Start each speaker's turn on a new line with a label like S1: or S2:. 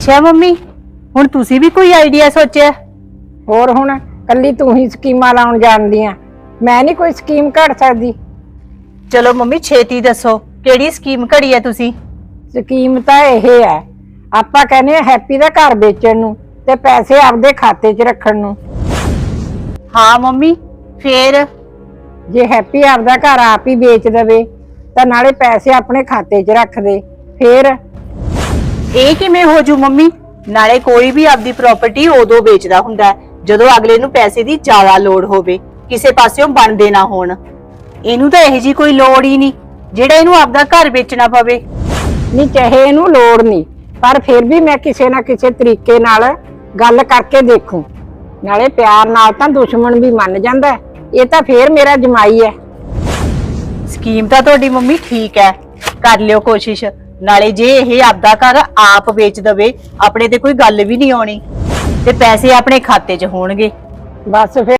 S1: ਅੱਛਾ ਮੰਮੀ? ਹੁਣ ਤੁਸੀਂ ਵੀ ਕੋਈ ਆਈਡੀਆ ਸੋਚਿਆ?
S2: ਹੋਰ ਹੁਣ ਕੱਲੀ ਤੂੰ ਹੀ ਸਕੀਮਾਂ ਲਾਉਣ ਜਾਣਦੀ ਆ ਮੈਂ ਨਹੀਂ ਕੋਈ ਸਕੀਮ ਘੜ ਸਕਦੀ।
S1: ਚਲੋ ਮੰਮੀ ਛੇਤੀ ਦੱਸੋ ਕਿਹੜੀ ਸਕੀਮ ਘੜੀ ਹੈ ਤੁਸੀਂ?
S2: ਸਕੀਮ ਤਾਂ ਇਹ ਹੈ ਆਪਾਂ ਕਹਿੰਦੇ ਆ ਹੈਪੀ ਦਾ ਘਰ ਵੇਚਣ ਨੂੰ ਤੇ ਪੈਸੇ ਆਪਦੇ ਖਾਤੇ 'ਚ ਰੱਖਣ ਨੂੰ।
S1: ਹਾਂ ਮੰਮੀ ਫੇਰ?
S2: ਜੇ ਹੈਪੀ ਆਪਦਾ ਘਰ ਆਪ ਹੀ ਵੇਚ ਦੇਵੇ ਤਾਂ ਨਾਲੇ ਪੈਸੇ ਆਪਣੇ ਖਾਤੇ 'ਚ ਰੱਖ ਦੇ ਫੇਰ?
S1: ਇਹ ਕਿਵੇਂ ਹੋ ਜੂ ਮੰਮੀ? ਨਾਲੇ ਕੋਈ ਵੀ ਆਪਦੀ ਪ੍ਰਾਪਰਟੀ ਉਦੋਂ ਵੇਚਦਾ ਹੁੰਦਾ ਹੈ, ਜਦੋਂ ਅਗਲੇ ਨੂੰ ਪੈਸੇ ਦੀ ਜ਼ਿਆਦਾ ਲੋੜ ਹੋਵੇ ਕਿਸੇ ਪਾਸਿਓਂ ਬਣਦੇ ਨਾ ਹੋਣ। ਇਹਨੂੰ ਤਾਂ ਇਹ ਜੀ ਕੋਈ ਲੋੜ ਹੀ ਨਹੀਂ ਜਿਹੜਾ ਇਹਨੂੰ ਆਪਦਾ ਘਰ ਵੇਚਣਾ ਪਵੇ।
S2: ਨਹੀਂ ਚਾਹੇ ਇਹਨੂੰ ਲੋੜ ਨਹੀਂ ਪਰ ਫਿਰ ਵੀ ਮੈਂ ਕਿਸੇ ਨਾ ਕਿਸੇ ਤਰੀਕੇ ਨਾਲ ਗੱਲ ਕਰਕੇ ਦੇਖੂ। ਨਾਲੇ ਪਿਆਰ ਨਾਲ ਤਾਂ ਦੁਸ਼ਮਣ ਵੀ ਮੰਨ ਜਾਂਦਾ ਹੈ। ਇਹ ਤਾਂ ਫੇਰ ਮੇਰਾ ਜਮਾਈ ਹੈ।
S1: ਸਕੀਮ ਤਾਂ ਤੁਹਾਡੀ ਮੰਮੀ ਠੀਕ ਹੈ ਕਰ ਲਿਓ ਕੋਸ਼ਿਸ਼। ਨਾਲੇ ਜੇ ਇਹ ਆਪਦਾ ਘਰ ਆਪ ਵੇਚ ਦਵੇ, ਆਪਣੇ ਤੇ ਕੋਈ ਗੱਲ ਵੀ ਨਹੀਂ ਆਉਣੀ। ਤੇ ਪੈਸੇ ਆਪਣੇ ਖਾਤੇ 'ਚ ਹੋਣਗੇ।
S2: ਬਸ ਫਿਰ